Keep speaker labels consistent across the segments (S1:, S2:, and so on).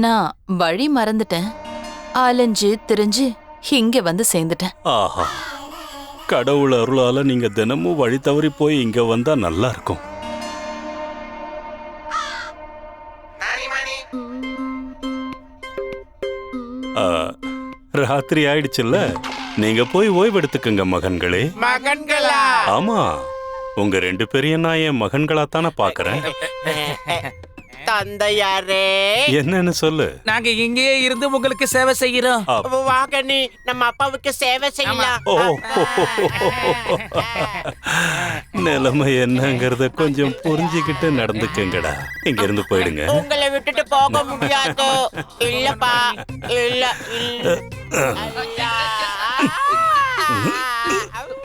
S1: நான் வழி மறந்துட்டேன். அலைஞ்சு திரிஞ்சு இங்க வந்து சேர்ந்துட்டேன்.
S2: ஆஹா. கடவுள் அருளால நீங்க தினமும் வழி தவறி போய் இங்க வந்தா நல்லா இருக்கும். ஆ, ராத்திரி ஆயிடுச்சுல்ல? நீங்க போய் ஓய்வெடுத்துக்கங்க மகன்களே.
S3: மகன்களா?
S2: ஆமா. உங்க ரெண்டு பேரையும் நான் என் மகன்களா தானே பாக்குறேன்.
S3: தந்தையாரே.
S2: என்னன்னு சொல்லு.
S4: நாங்க இங்கேயே இருந்து உங்களுக்கு சேவை செய்கிறோம்.
S3: வாங்க நீ நம்ம அப்பாவுக்கு சேவை செய்யலாம்.
S2: ஓ. நிலைமை என்னங்கறத கொஞ்சம் புரிஞ்சுக்கிட்டு நடந்துக்கங்கடா. இங்க இருந்து போயிடுங்க.
S3: உங்களை விட்டுட்டு போக முடியாது. இல்லப்பா இல்ல இல்ல.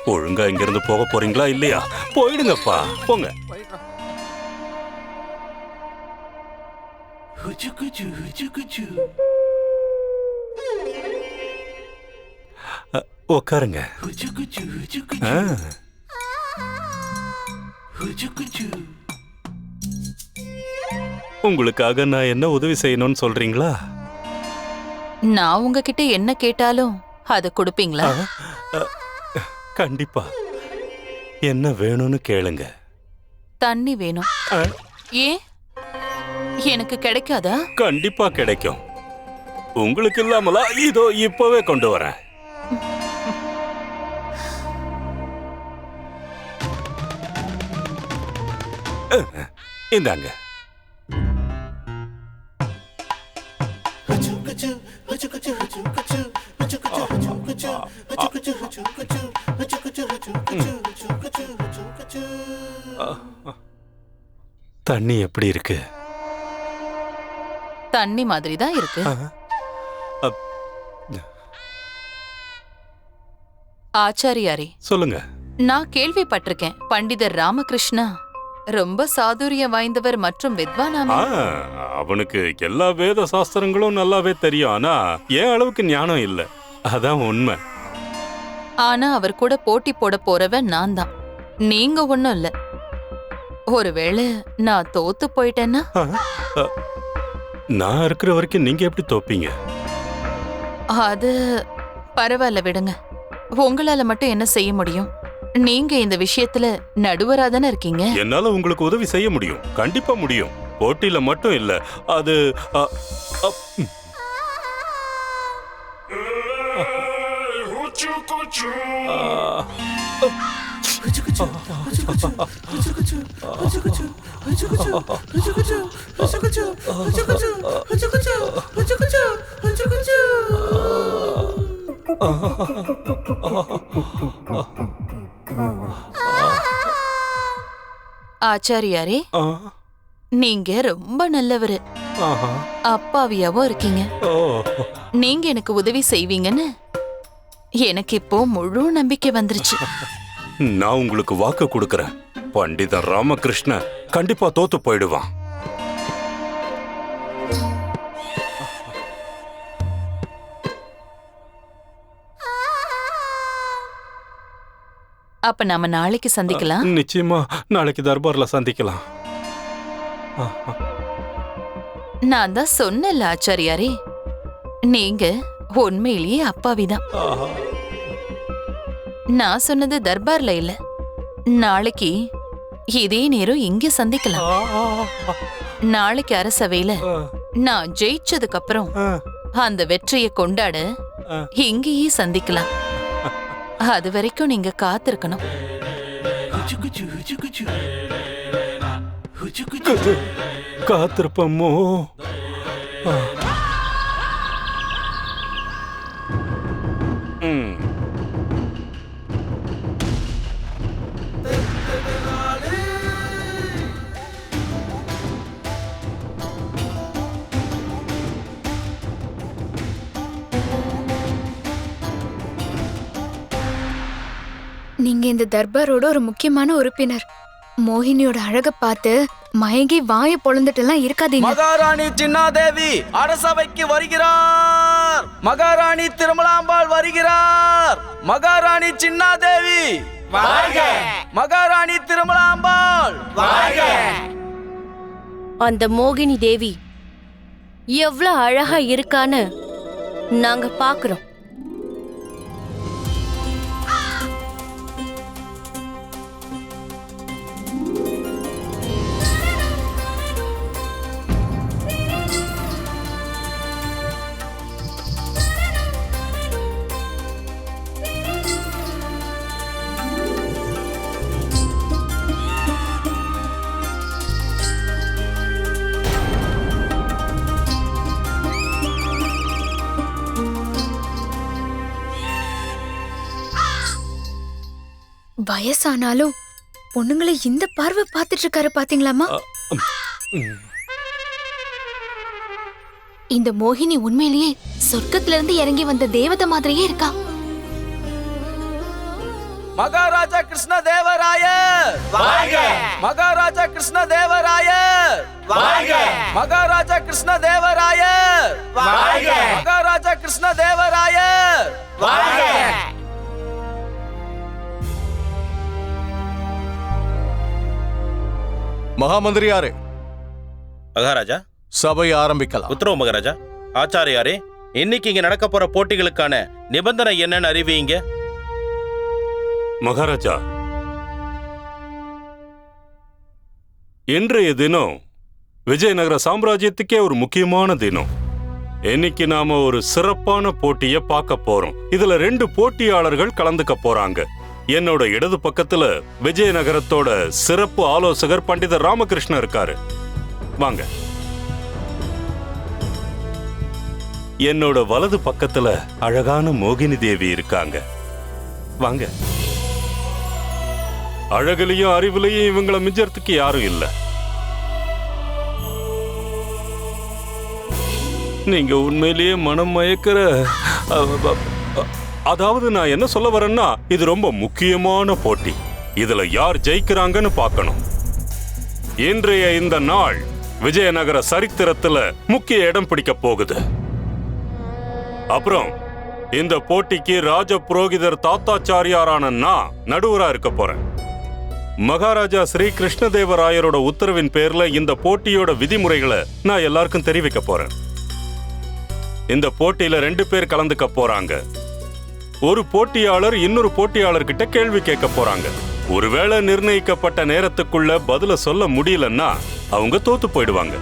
S2: ஒழுங்கா இங்க இருந்து போக போறீங்களா இல்லையா? போயிடுங்கப்பா. போங்க. அ, உட்காருங்க ஆ. உங்களுக்காக நான் என்ன உதவி செய்யணும்னு சொல்றீங்களா?
S1: நான் உங்ககிட்ட என்ன கேட்டாலும் அதை கொடுப்பீங்களா?
S2: கண்டிப்பா. என்ன வேணும்னு கேளுங்க.
S1: தண்ணி வேணும். ஏன்? எனக்கு கிடைக்காதா
S2: கண்டிப்பா கிடைக்கும் உங்களுக்கு இல்லாமலா இதோ இப்பவே கொண்டு வரேன் இந்தாங்க தண்ணி எப்படி இருக்கு
S1: தண்ணி மாதிரி தான் இருக்கு ஆச்சாரியாரே
S2: சொல்லுங்க.
S1: நான் கேள்விப்பட்டிருக்கேன். பண்டிதர் ராமகிருஷ்ணா ரொம்ப சாதுரியம் வாய்ந்தவர் மற்றும் வித்வானாமே.
S2: அவனுக்கு எல்லா வேத சாஸ்திரங்களும் நல்லாவே தெரியும். ஆனா என் அளவுக்கு ஞானம் இல்ல? அதான் உண்மை.
S1: ஆனா அவர் கூட போட்டி போட போறவன் நான் தான். நீங்க ஒண்ணும் இல்ல. ஒருவேளை நான் தோத்து போயிட்டேன்னா?
S2: நான் இருக்கிற வரைக்கும் நீங்க எப்படி தோப்பீங்க?
S1: அது பரவாயில்ல விடுங்க. உங்களால மட்டும் என்ன செய்ய முடியும்? நீங்க இந்த விஷயத்துல நடுவரா தானே இருக்கீங்க?
S2: என்னால உங்களுக்கு உதவி செய்ய முடியும். கண்டிப்பா முடியும். போட்டியில மட்டும் இல்ல. அது அ, அ, ம். ஆ,
S1: ஆச்சாரியாரே நீங்க ரொம்ப நல்லவரு. அப்பாவியாவும் இருக்கீங்க. நீங்க எனக்கு உதவி செய்வீங்கன்னு எனக்கு இப்போ முழு நம்பிக்கை வந்துருச்சு.
S2: நான் உங்களுக்கு வாக்கு கொடுக்கறேன். பண்டிதன் ராமகிருஷ்ண கண்டிப்பா தோத்து போயிடுவான்.
S1: அப்ப நாம நாளைக்கு சந்திக்கலாம்?
S2: நிச்சயமா நாளைக்கு தர்பார்ல சந்திக்கலாம்.
S1: நான் தான் சொன்னேன்ல ஆச்சாரியாரே. நீங்க உண்மையிலேயே அப்பாவிதான். நான் சொன்னது தர்பார்ல இல்ல. நாளைக்கு இதே நேரம் இங்க சந்திக்கலாம். நாளைக்கு அரசவையில நான் ஜெயிச்சதுக்கு அப்புறம் அந்த வெற்றியை கொண்டாட. இங்கேயே சந்திக்கலாம். அது வரைக்கும் நீங்க காத்திருக்கணும்.
S2: காத்திருப்பமோ
S5: நீங்க இந்த தர்பாரோட ஒரு முக்கியமான உறுப்பினர். மோகினியோட அழக பார்த்து மயங்கி வாய பொழந்துட்டெல்லாம் இருக்காதீங்க.
S4: மகாராணி சின்னாதேவி அரசவைக்கு வருகிறார். மகாராணி திருமலாம்பாள் வருகிறார். மகாராணி சின்னாதேவி. மகாராணி திருமலாம்பாள்.
S6: அந்த மோகினி தேவி எவ்வளவு அழகா இருக்கான்னு நாங்க பாக்குறோம்.
S5: வயசானாலும் பொண்ணுங்களை இந்த பார்வை பார்த்துட்டு இருக்காரு பாத்தீங்களாமா இந்த மோகினி உண்மையிலேயே சொர்க்கத்துல இருந்து இறங்கி வந்த தேவதை மாதிரியே இருக்கா?
S4: மகாராஜா கிருஷ்ண தேவராயர்
S3: வாழ்க!
S4: மகாராஜா கிருஷ்ண தேவராயர்
S3: வாழ்க!
S4: மகாராஜா கிருஷ்ண தேவராயர்
S3: வாழ்க!
S4: மகாராஜா கிருஷ்ண தேவராயர்
S7: மகாமந்திரியாரே.
S8: மகாராஜா?
S7: சபை ஆரம்பிக்கலாம்.
S8: உத்தரவு மகாராஜா. ஆச்சாரியாரே இன்னைக்கு இங்க நடக்க போற போட்டிகளுக்கான நிபந்தனை என்னன்னு அறிவிங்க?
S2: மகாராஜா இன்றைய தினம் விஜயநகர சாம்ராஜ்யத்துக்கே ஒரு முக்கியமான தினம். இன்னைக்கு நாம ஒரு சிறப்பான போட்டிய பார்க்க போறோம். இதுல ரெண்டு போட்டியாளர்கள் கலந்துக்க போறாங்க. என்னோட இடது பக்கத்துல விஜயநகரத்தோட சிறப்பு ஆலோசகர் பண்டிதர் ராமகிருஷ்ணன் இருக்காரு. வாங்க. என்னோட வலது பக்கத்துல அழகான மோகினி தேவி இருக்காங்க. வாங்க. அழகுலயும் அறிவுலயும் இவங்கள மிஞ்சறதுக்கு யாரும் இல்ல. நீங்க உண்மையிலேயே மனம் மயக்கிற அதாவது நான் என்ன சொல்ல வரேன்னா இது ரொம்ப முக்கியமான போட்டி. இதுல யார் ஜெயிக்கிறாங்கன்னு பார்க்கணும். இன்றைய இந்த நாள் விஜயநகர சரித்திரத்துல முக்கிய இடம் பிடிக்க போகுது. அப்புறம் இந்த போட்டிக்கு ராஜ புரோகிதர் தாத்தாச்சாரியாரான நான் நடுவரா இருக்க போறேன். மகாராஜா ஸ்ரீ கிருஷ்ணதேவராயரோட உத்தரவின் பேர்ல இந்த போட்டியோட விதிமுறைகளை நான் எல்லாருக்கும் தெரிவிக்க போறேன். இந்த போட்டியில ரெண்டு பேர் கலந்துக்க போறாங்க. ஒரு போட்டியாளர் இன்னொரு போட்டியாளர்கிட்ட கேள்வி கேட்க போறாங்க. ஒருவேளை நிர்ணயிக்கப்பட்ட நேரத்துக்குள்ள பதில சொல்ல முடியலன்னா அவங்க தோத்து போயிடுவாங்க.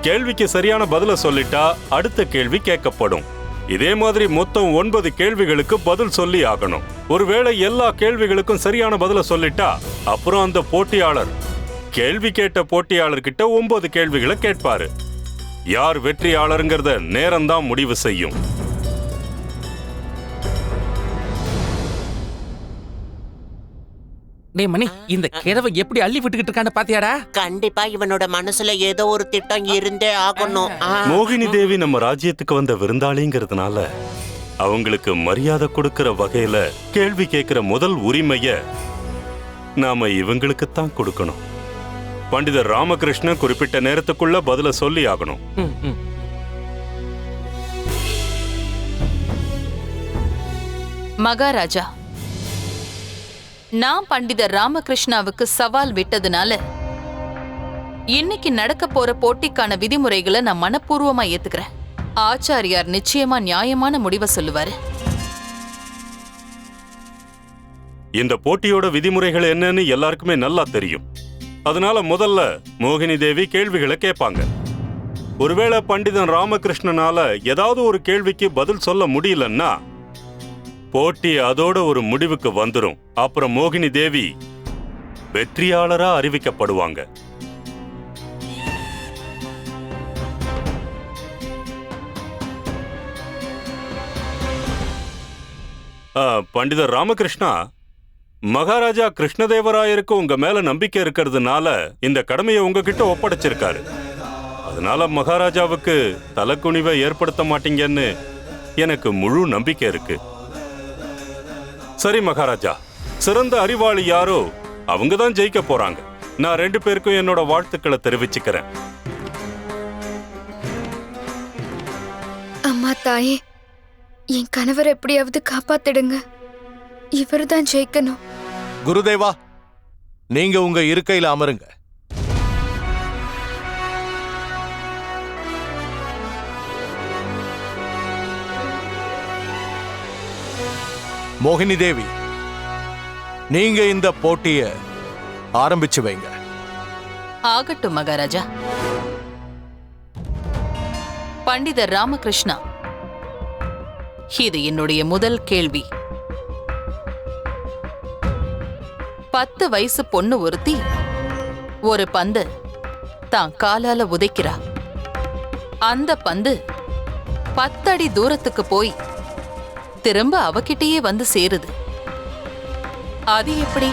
S2: கேள்விக்கு சரியான பதில சொல்லிட்டா அடுத்த கேள்வி கேட்கப்படும். இதே மாதிரி மொத்தம் ஒன்பது கேள்விகளுக்கு பதில் சொல்லி ஆகணும். ஒருவேளை எல்லா கேள்விகளுக்கும் சரியான பதில சொல்லிட்டா அப்புறம் அந்த போட்டியாளர் கேள்வி கேட்ட போட்டியாளர்கிட்ட ஒன்பது கேள்விகளை கேட்பாரு. யார் வெற்றியாளருங்கிறத நேரம்தான் முடிவு செய்யும்.
S9: டேய் மணி இந்த கிழவை எப்படி அள்ளி விட்டுக்கிட்டு இருக்கான்னு பாத்தியாடா?
S3: கண்டிப்பா இவனோட மனசுல ஏதோ ஒரு திட்டம் இருந்தே ஆகணும்.
S2: மோகினி தேவி நம்ம ராஜ்யத்துக்கு வந்த விருந்தாளிங்கிறதுனால அவங்களுக்கு மரியாதை கொடுக்கிற வகையில கேள்வி கேட்கிற முதல் உரிமைய நாம இவங்களுக்குத்தான் கொடுக்கணும். பண்டிதர் ராமகிருஷ்ணன் குறிப்பிட்ட நேரத்துக்குள்ள பதில சொல்லி ஆகணும்.
S1: மகாராஜா நான் பண்டிதர் ராமகிருஷ்ணாவுக்கு சவால் விட்டதுனால இன்னைக்கு நடக்க போற போட்டிக்கான விதிமுறைகளை நான் மனப்பூர்வமா ஏத்துக்கிறேன். ஆச்சாரியார் நிச்சயமா நியாயமான முடிவை சொல்லுவாரு.
S2: இந்த போட்டியோட விதிமுறைகள் என்னன்னு எல்லாருக்குமே நல்லா தெரியும். அதனால முதல்ல மோகினி தேவி கேள்விகளை கேட்பாங்க. ஒருவேளை பண்டிதன் ராமகிருஷ்ணனால ஏதாவது ஒரு கேள்விக்கு பதில் சொல்ல முடியலன்னா போட்டி அதோட ஒரு முடிவுக்கு வந்துடும் அப்புறம் மோகினி தேவி வெற்றியாளரா அறிவிக்கப்படுவாங்க. ஆ, பண்டிதர் ராமகிருஷ்ணா மகாராஜா கிருஷ்ணதேவராயருக்கு உங்க மேல நம்பிக்கை இருக்கிறதுனால இந்த கடமையை உங்ககிட்ட ஒப்படைச்சிருக்காரு. அதனால மகாராஜாவுக்கு தலக்குனிவை ஏற்படுத்த மாட்டீங்கன்னு எனக்கு முழு நம்பிக்கை இருக்கு. சரி மகாராஜா சிறந்த அறிவாளி யாரோ அவங்க தான் ஜெயிக்க போறாங்க. நான் ரெண்டு பேருக்கும் என்னோட வாழ்த்துக்களை தெரிவிச்சுக்கிறேன்.
S5: அம்மா தாயே என் கணவரை எப்படியாவது காப்பாத்திடுங்க. இவர்தான் ஜெயிக்கணும்.
S7: குருதேவா நீங்க உங்க இருக்கையில அமருங்க. மோகினி தேவி நீங்க இந்த போட்டிய ஆரம்பிச்சு வைங்க.
S1: ஆகட்டும் மகாராஜா. பண்டிதர் ராமகிருஷ்ணா இது என்னுடைய முதல் கேள்வி. பத்து வயசு பொண்ணு ஒருத்தி ஒரு பந்து தான் காலால உதைக்கிறா. அந்த பந்து பத்தடி தூரத்துக்கு போய் திரும்ப அவகிட்டயே வந்து சேருது. அது எப்படி?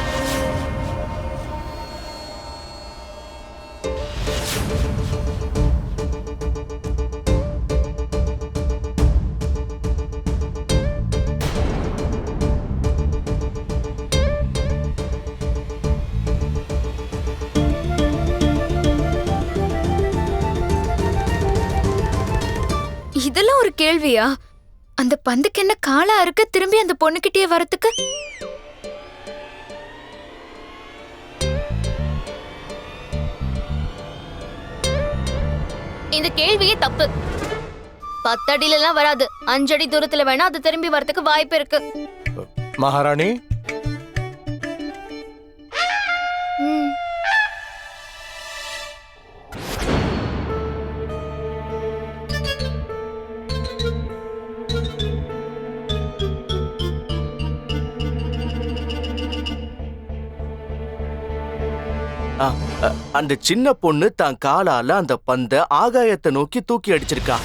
S5: இதெல்லாம் ஒரு கேள்வியா? அந்த பந்துக்கு என்ன காலா இருக்கு திரும்பி அந்த பொண்ணுகிட்டயே வரத்துக்கு
S10: இந்த கேள்வியே தப்பு. பத்தடியில எல்லாம் வராது. அஞ்சடி தூரத்துல வேணா அது திரும்பி வரத்துக்கு வாய்ப்பு இருக்கு.
S7: மகாராணி
S11: அந்த சின்ன பொண்ணு தான் காலால அந்த பந்த ஆகாயத்தை நோக்கி தூக்கி அடிச்சிருக்கா.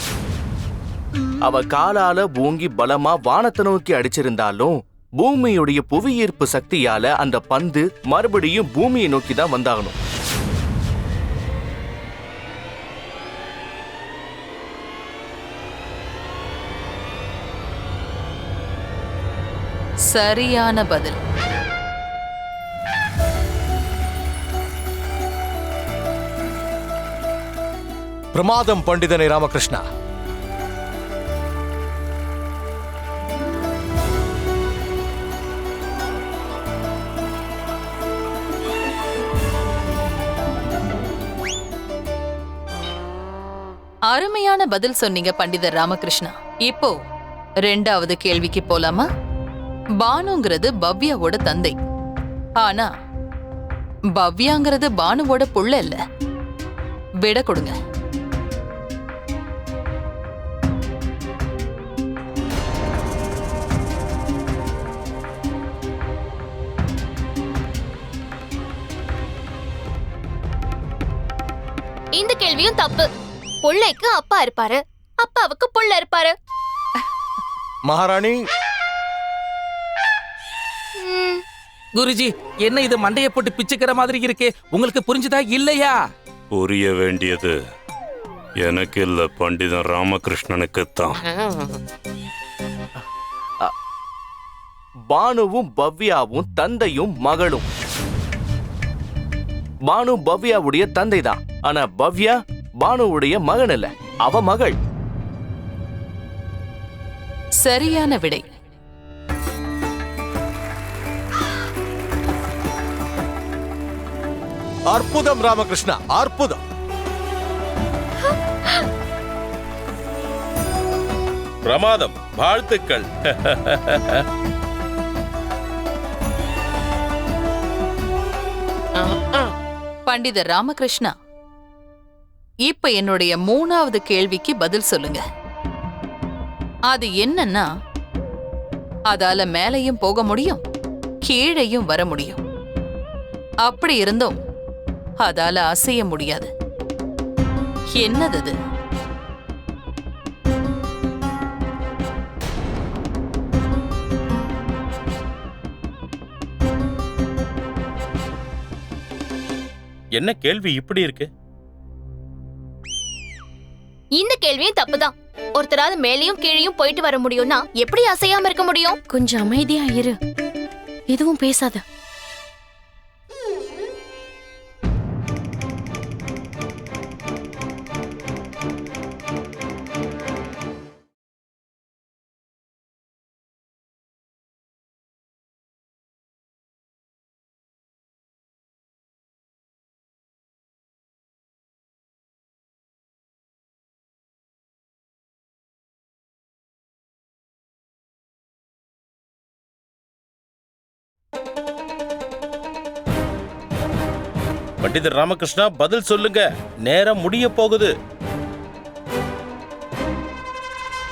S11: அவ காலால பூங்கி பலமா வானத்தை நோக்கி அடிச்சிருந்தாலும் பூமியுடைய புவியீர்ப்பு சக்தியால அந்த பந்து மறுபடியும் பூமியை நோக்கி தான் வந்தாகணும்.
S1: சரியான பதில்.
S7: பிரமாதம் பண்டிதனை ராமகிருஷ்ணா.
S1: அருமையான பதில் சொன்னீங்க பண்டிதர் ராமகிருஷ்ணா. இப்போ ரெண்டாவது கேள்விக்கு போலாமா? பானுங்கிறது பவ்யாவோட தந்தை. ஆனா பவ்யாங்கிறது பானுவோட புள்ள இல்ல. விட கொடுங்க.
S10: தப்பு. புள்ளைக்கு அப்பா இருப்பாரு. அப்பாவுக்கு புள்ள இருப்பாரு.
S7: மகாராணி.
S9: குருஜி என்ன இது மண்டைய போட்டு பிச்சுக்கிற மாதிரி இருக்கு? உங்களுக்கு புரிஞ்சுதா இல்லையா?
S2: புரிய வேண்டியது எனக்கு இல்ல பண்டிதன் ராமகிருஷ்ணனுக்குத்தான்.
S11: பானுவும் பவ்யாவும் தந்தையும் மகளும். பானு பவ்யாவுடைய தந்தை தான் ஆனா பவ்யா பானுவுடைய மகன் இல்ல அவ மகள்.
S1: சரியான விடை.
S7: அற்புதம் ராமகிருஷ்ணா அற்புதம்.
S8: பிரமாதம் வாழ்த்துக்கள்.
S1: பண்டிதர் ராமகிருஷ்ணா. இப்ப என்னுடைய மூணாவது கேள்விக்கு பதில் சொல்லுங்க. அது என்னன்னா அதால மேலையும் போக முடியும் கீழையும் வர முடியும். அப்படி இருந்தும் அதால அசைய முடியாது. என்னது அது
S8: என்ன கேள்வி இப்படி இருக்கு?
S10: இந்த கேள்வியும் தப்புதான். ஒருத்தராவது மேலேயும் கீழையும் போயிட்டு வர முடியும்னா எப்படி அசையாம இருக்க முடியும்?
S6: கொஞ்சம் அமைதியா இரு. எதுவும் பேசாத.
S8: பண்டிதர் ராமகிருஷ்ணா பதில் சொல்லுங்க. நேரம் முடிய போகுது.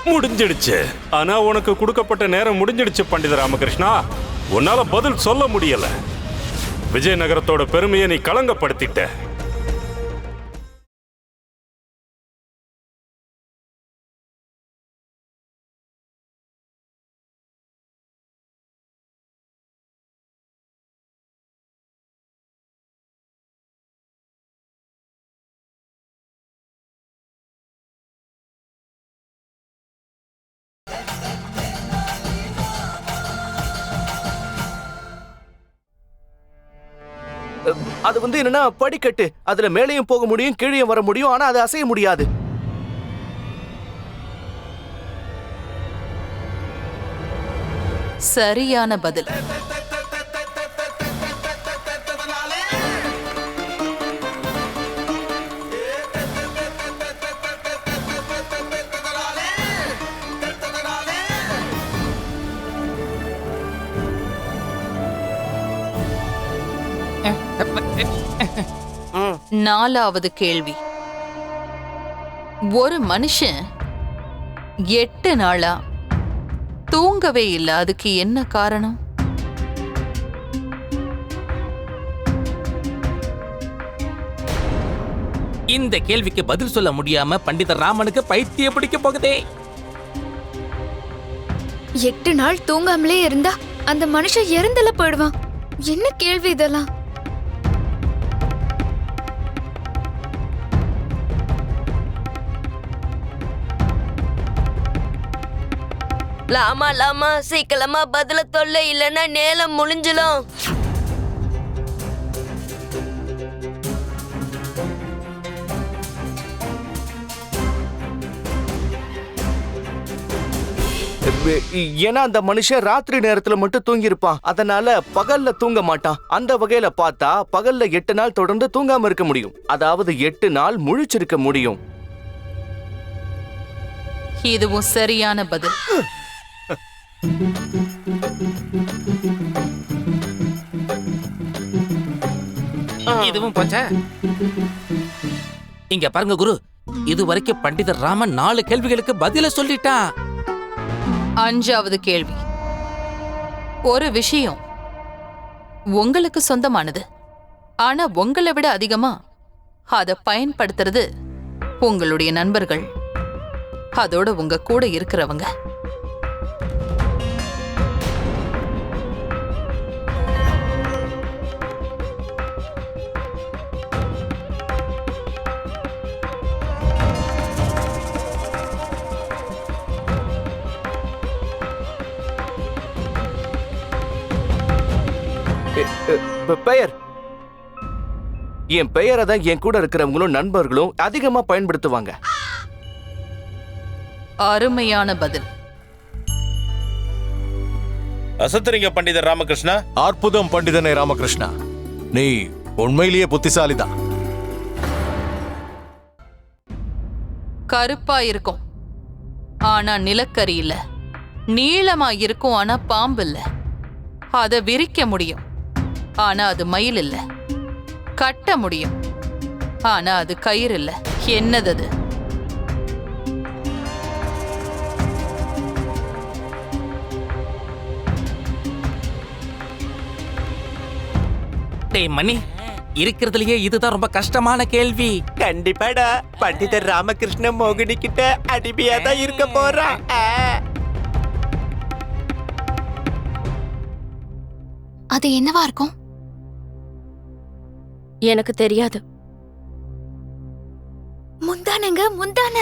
S2: முடிஞ்சிடுச்சு. ஆனா உனக்கு கொடுக்கப்பட்ட நேரம் முடிஞ்சிடுச்சு பண்டித ராமகிருஷ்ணா. உன்னால பதில் சொல்ல முடியல. விஜயநகரத்தோட பெருமையை நீ களங்கப்படுத்திட்ட.
S11: அது வந்து என்னன்னா படிக்கட்டு. அதுல மேலேயும் போக முடியும் கீழேயும் வர முடியும் ஆனா அது அசைய முடியாது.
S1: சரியான பதில். நாலாவது கேள்வி. ஒரு மனுஷன் எட்டு நாளா தூங்கவே இல்லை அதுக்கு என்ன காரணம்?
S9: இந்த கேள்விக்கு பதில் சொல்ல முடியாம பண்டிதர் ராமனுக்கு பைத்தியம் பிடிக்க போகுதே.
S5: எட்டு நாள் தூங்காமலே இருந்தா அந்த மனுஷன் இறந்தல போயிடுவான். என்ன கேள்வி இதெல்லாம்?
S10: லாமா லாமா சீக்கிரமா பதில தொல்லை இல்லைன்னா நேரம் முடிஞ்சிடும்.
S11: ஏன்னா அந்த மனுஷன் ராத்திரி நேரத்துல மட்டும் தூங்கி இருப்பான் அதனால பகல்ல தூங்க மாட்டான். அந்த வகையில பார்த்தா பகல்ல எட்டு நாள் தொடர்ந்து தூங்காம இருக்க முடியும். அதாவது எட்டு நாள் முழிச்சிருக்க முடியும்.
S1: இதுவும் சரியான பதில்.
S9: இதுவும் போச்சா? இங்க பாருங்க குரு. இது வரைக்கும் பண்டிதர் ராமன் நாலு கேள்விகளுக்கு பதில சொல்லிட்டான்.
S1: அஞ்சாவது கேள்வி. ஒரு விஷயம் உங்களுக்கு சொந்தமானது. ஆனா உங்களை விட அதிகமா அதை பயன்படுத்துறது உங்களுடைய நண்பர்கள். அதோட உங்க கூட இருக்கிறவங்க.
S11: பெயர். என் பெயரை தான் என் கூட இருக்கிறவங்களும் நண்பர்களும் அதிகமா பயன்படுத்துவாங்க.
S1: அருமையான பதில்.
S8: அசத்துறீங்க பண்டிதர் ராமகிருஷ்ணா.
S7: அற்புதம் பண்டிதனே ராமகிருஷ்ணா. நீ உண்மையிலேயே புத்திசாலிதான்
S1: கருப்பா இருக்கும் ஆனா நிலக்கரி இல்ல. நீளமா இருக்கும் ஆனா பாம்பு இல்ல. அதை விரிக்க முடியும். ஆனா அது மயில் இல்ல. கட்ட முடியும். ஆனா அது கயிறு இல்ல. என்னது அது?
S9: டேய் மணி இருக்கிறதுலயே இதுதான் ரொம்ப கஷ்டமான கேள்வி.
S3: கண்டிப்பாடா. பண்டிதர் ராமகிருஷ்ண மோகினி கிட்ட அடிமையா தான் இருக்க போறான்.
S5: அது என்னவா இருக்கும்?
S6: எனக்கு தெரியாது.
S5: முந்தானங்க முந்தான.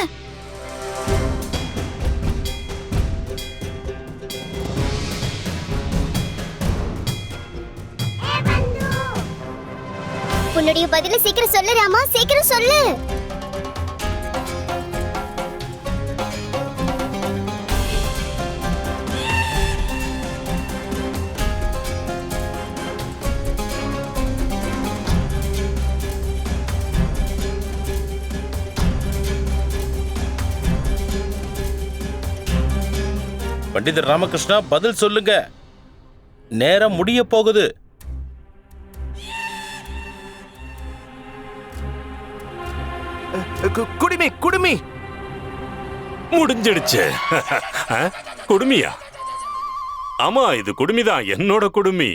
S10: உன்னுடைய பதில சீக்கிரம் சொல்லு ராமா. சீக்கிரம் சொல்லு.
S8: பண்டிதர் ராமகிருஷ்ணா பதில் சொல்லுங்க. நேரம் முடிய போகுது.
S11: குடுமி குடுமி.
S2: முடிஞ்சிடுச்சு? குடுமியா? ஆமா இது குடுமிதான் என்னோட குடுமி.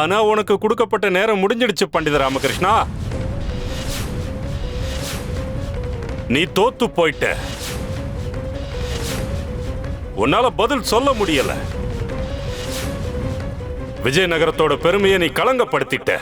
S2: ஆனா உனக்கு கொடுக்கப்பட்ட நேரம் முடிஞ்சிடுச்சு பண்டித ராமகிருஷ்ணா. நீ தோத்து போயிட்ட. உன்னால பதில் சொல்ல முடியல. விஜயநகரத்தோட பெருமையை நீ களங்கப்படுத்திட்ட.